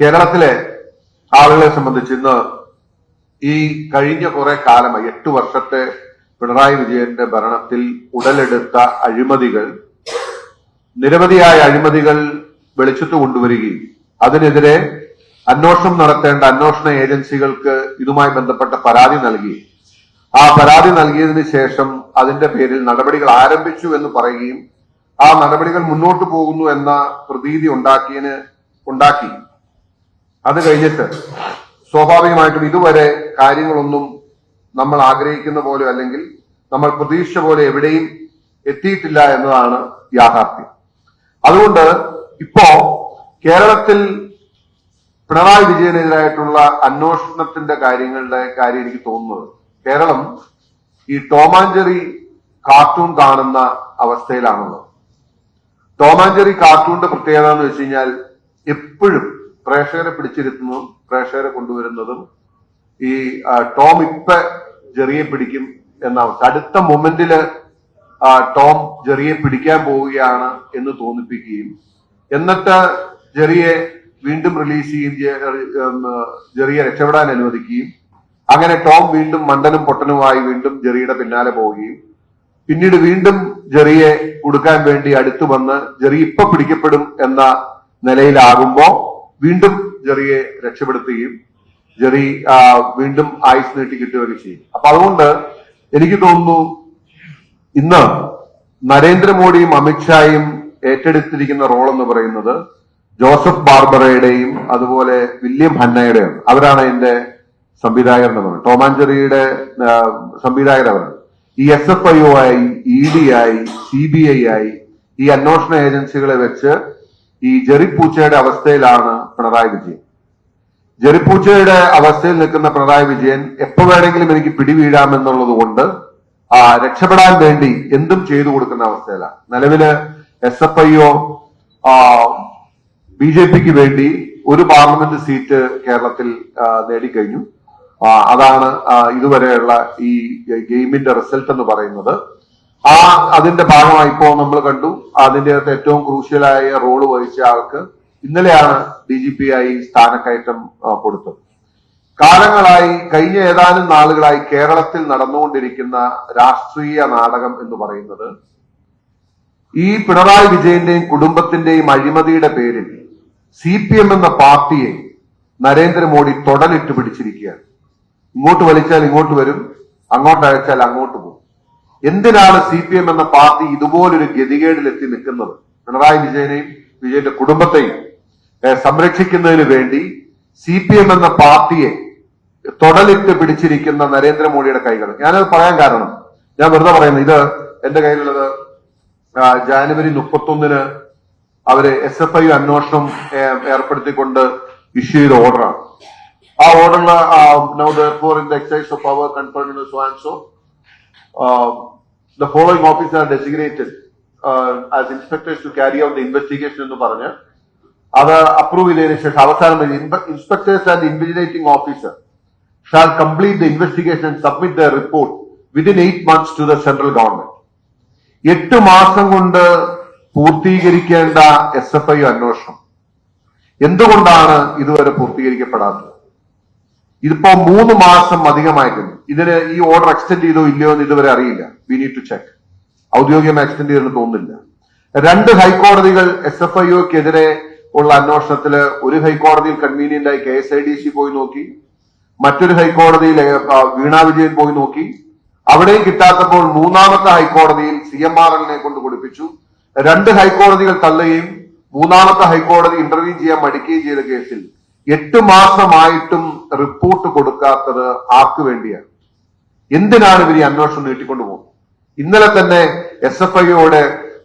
കേരളത്തിലെ ആളുകളെ സംബന്ധിച്ച് ഇന്ന് ഈ കഴിഞ്ഞ കുറെ കാലമായി എട്ട് വർഷത്തെ പിണറായി വിജയന്റെ ഭരണത്തിൽ ഉടലെടുത്ത അഴിമതികൾ നിരവധിയായ അഴിമതികൾ വെളിച്ചത്ത് കൊണ്ടുവരികയും അതിനെതിരെ അന്വേഷണം നടത്തേണ്ട അന്വേഷണ ഏജൻസികൾക്ക് ഇതുമായി ബന്ധപ്പെട്ട പരാതി നൽകി. ആ പരാതി നൽകിയതിന് ശേഷം അതിന്റെ പേരിൽ നടപടികൾ ആരംഭിച്ചു എന്ന് പറയുകയും ആ നടപടികൾ മുന്നോട്ട് പോകുന്നു എന്ന പ്രതീതി ഉണ്ടാക്കിയതിന് ഉണ്ടാക്കി. അത് കഴിഞ്ഞിട്ട് സ്വാഭാവികമായിട്ടും ഇതുവരെ കാര്യങ്ങളൊന്നും നമ്മൾ ആഗ്രഹിക്കുന്ന പോലെ അല്ലെങ്കിൽ നമ്മൾ പ്രതീക്ഷ പോലെ എവിടെയും എത്തിയിട്ടില്ല എന്നതാണ് യാഥാർത്ഥ്യം. അതുകൊണ്ട് ഇപ്പോ കേരളത്തിൽ പിണറായി വിജയനെതിരായിട്ടുള്ള അന്വേഷണത്തിന്റെ കാര്യങ്ങളുടെ കാര്യം എനിക്ക് തോന്നുന്നത് കേരളം ഈ ടോമാഞ്ചറി കാർട്ടൂൺ കാണുന്ന അവസ്ഥയിലാണുള്ളത്. ടോമാഞ്ചറി കാർട്ടൂണിന്റെ പ്രത്യേകത എന്ന് വെച്ച് കഴിഞ്ഞാൽ എപ്പോഴും പ്രേക്ഷകരെ പിടിച്ചിരുത്തുന്നതും പ്രേക്ഷകരെ കൊണ്ടുവരുന്നതും ഈ ടോം ഇപ്പ ജെറിയെ പിടിക്കും എന്ന അടുത്ത മൊമെന്റിൽ ടോം ജെറിയെ പിടിക്കാൻ പോവുകയാണ് എന്ന് തോന്നിപ്പിക്കുകയും എന്നിട്ട് ജെറിയെ വീണ്ടും റിലീസ് ചെയ്യും ജെറിയെ രക്ഷപ്പെടാൻ അനുവദിക്കുകയും അങ്ങനെ ടോം വീണ്ടും മണ്ടനും പൊട്ടനുമായി വീണ്ടും ജെറിയുടെ പിന്നാലെ പോവുകയും പിന്നീട് വീണ്ടും ജെറിയെ കൊടുക്കാൻ വേണ്ടി അടുത്തു വന്ന് ജെറി ഇപ്പൊ പിടിക്കപ്പെടും എന്ന നിലയിലാകുമ്പോ വീണ്ടും ജെറിയെ രക്ഷപ്പെടുത്തുകയും ജെറി വീണ്ടും ആയുസ് നീട്ടി കിട്ടുകയൊക്കെ ചെയ്യും. അപ്പൊ അതുകൊണ്ട് എനിക്ക് തോന്നുന്നു ഇന്ന് നരേന്ദ്രമോദിയും അമിത്ഷായും ഏറ്റെടുത്തിരിക്കുന്ന റോൾ എന്ന് പറയുന്നത് ജോസഫ് ബാർബറയുടെയും അതുപോലെ വില്യം ഹന്നയുടെയും അവരാണ് എന്റെ സംവിധായകർ എന്ന് പറയുന്നത് ടോമാഞ്ചെറിയുടെ സംവിധായകർ അവരാണ് ഈ എസ് എഫ് ഐ ഒ ആയി ഇ ഡി ആയി സി ബി ഐ ആയി ഈ അന്വേഷണ ഏജൻസികളെ വെച്ച് ഈ ജെറിപ്പൂച്ചയുടെ അവസ്ഥയിലാണ് പിണറായി വിജയൻ. ജെറിപ്പൂച്ചയുടെ അവസ്ഥയിൽ നിൽക്കുന്ന പിണറായി വിജയൻ എപ്പോ വേണമെങ്കിലും എനിക്ക് പിടിവീഴാമെന്നുള്ളത് കൊണ്ട് ആ രക്ഷപ്പെടാൻ വേണ്ടി എന്തും ചെയ്തു കൊടുക്കുന്ന അവസ്ഥയിലാണ്. നിലവിൽ S F I O B J പിക്ക് വേണ്ടി ഒരു പാർലമെന്റ് സീറ്റ് കേരളത്തിൽ നേടിക്കഴിഞ്ഞു. അതാണ് ഇതുവരെയുള്ള ഈ ഗെയിമിന്റെ റിസൾട്ട് എന്ന് പറയുന്നത്. ആ അതിന്റെ ഭാഗമായി ഇപ്പോ നമ്മൾ കണ്ടു. അതിന്റെ അകത്ത് ഏറ്റവും ക്രൂഷ്യലായ റോൾ വഹിച്ച ആൾക്ക് ഇന്നലെയാണ് ഡി ജി പി ആയി സ്ഥാനക്കയറ്റം കൊടുത്തത്. കാലങ്ങളായി കഴിഞ്ഞ ഏതാനും നാളുകളായി കേരളത്തിൽ നടന്നുകൊണ്ടിരിക്കുന്ന രാഷ്ട്രീയ നാടകം എന്ന് പറയുന്നത് ഈ പിണറായി വിജയന്റെയും കുടുംബത്തിന്റെയും അഴിമതിയുടെ പേരിൽ സി പി എം എന്ന പാർട്ടിയെ നരേന്ദ്രമോദി തൊടലിട്ട് പിടിച്ചിരിക്കുകയാണ്. ഇങ്ങോട്ട് വലിച്ചാൽ ഇങ്ങോട്ട് വരും അങ്ങോട്ട് അയച്ചാൽ അങ്ങോട്ട് പോകും. എന്തിനാണ് സി പി എം എന്ന പാർട്ടി ഇതുപോലൊരു ഗതികേടിലെത്തി നിൽക്കുന്നത്? പിണറായി വിജയനെയും വിജയന്റെ കുടുംബത്തെയും സംരക്ഷിക്കുന്നതിന് വേണ്ടി സി പി എം എന്ന പാർട്ടിയെ തൊടലിട്ട് പിടിച്ചിരിക്കുന്ന നരേന്ദ്രമോദിയുടെ കൈകൾ. ഞാനത് പറയാൻ കാരണം ഞാൻ വെറുതെ പറയുന്നത് ഇത് എന്റെ കയ്യിലുള്ളത് ജാനുവരി മുപ്പത്തൊന്നിന് അവർ എസ് എഫ് ഐ അന്വേഷണം ഏർപ്പെടുത്തിക്കൊണ്ട് ഇഷ്യൂ ചെയ്ത ഓർഡറാണ് ആ ഓർഡറിൽ now for in the excise of power confer so and so the following officer designated as inspectors to carry out the investigation എന്ന് പറഞ്ഞ് അത് അപ്രൂവ് ചെയ്തതിനു ശേഷം അവസാനം inspectors and invigilating officer shall complete the investigation submit the report within eight months to the central government എട്ട് മാസം കൊണ്ട് പൂർത്തീകരിക്കേണ്ട S F I അന്വേഷണം. എന്തുകൊണ്ടാണ് ഇതുവരെ പൂർത്തീകരിക്കപ്പെടാത്തത്? ഇതിപ്പോ മൂന്ന് മാസം അധികമായിട്ടുണ്ട്. ഇതിന് ഈ ഓർഡർ എക്സ്റ്റെൻഡ് ചെയ്തോ ഇല്ലയോ എന്ന് ഇതുവരെ അറിയില്ല. വി നീഡ് ടു ചെക്ക് ഔദ്യോഗികമായി എക്സ്റ്റെൻഡ് ചെയ്തെന്ന് തോന്നുന്നില്ല. രണ്ട് ഹൈക്കോടതികൾ എസ് എഫ് ഐ ഒക്കെതിരെ ഉള്ള അന്വേഷണത്തിൽ ഒരു ഹൈക്കോടതിയിൽ കൺവീനിയന്റ് ആയി K S I D C പോയി നോക്കി. മറ്റൊരു ഹൈക്കോടതിയിൽ വീണ വിജയൻ പോയി നോക്കി. അവിടെയും കിട്ടാത്തപ്പോൾ മൂന്നാമത്തെ ഹൈക്കോടതിയിൽ സി എം ആർ എല്ലിനെ കൊണ്ട് കൊടുപ്പിച്ചു. രണ്ട് ഹൈക്കോടതികൾ തള്ളുകയും മൂന്നാമത്തെ ഹൈക്കോടതി ഇന്റർവ്യൂ ചെയ്യാൻ മടിക്കുകയും ചെയ്ത കേസിൽ എട്ട് മാസമായിട്ടും റിപ്പോർട്ട് കൊടുക്കാത്തത് ആർക്ക് വേണ്ടിയാണ്? എന്തിനാണ് ഇവർ ഈ അന്വേഷണം നീട്ടിക്കൊണ്ടു പോകുന്നത്? ഇന്നലെ തന്നെ എസ് എഫ് ഐയോടെ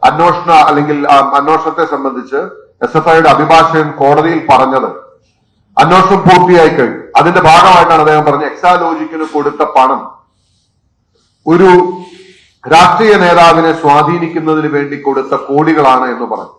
അന്വേഷണ അല്ലെങ്കിൽ അന്വേഷണത്തെ സംബന്ധിച്ച് എസ് എഫ് ഐയുടെ അഭിഭാഷകൻ കോടതിയിൽ പറഞ്ഞത് അന്വേഷണം പൂർത്തിയായി കഴിഞ്ഞു. അതിന്റെ ഭാഗമായിട്ടാണ് അദ്ദേഹം പറഞ്ഞത് എക്സാലോജിക്കിന് കൊടുത്ത പണം. ഒരു രാഷ്ട്രീയ നേതാവിനെ സ്വാധീനിക്കുന്നതിന് വേണ്ടി കൊടുത്ത കോടികളാണ് എന്ന് പറഞ്ഞു.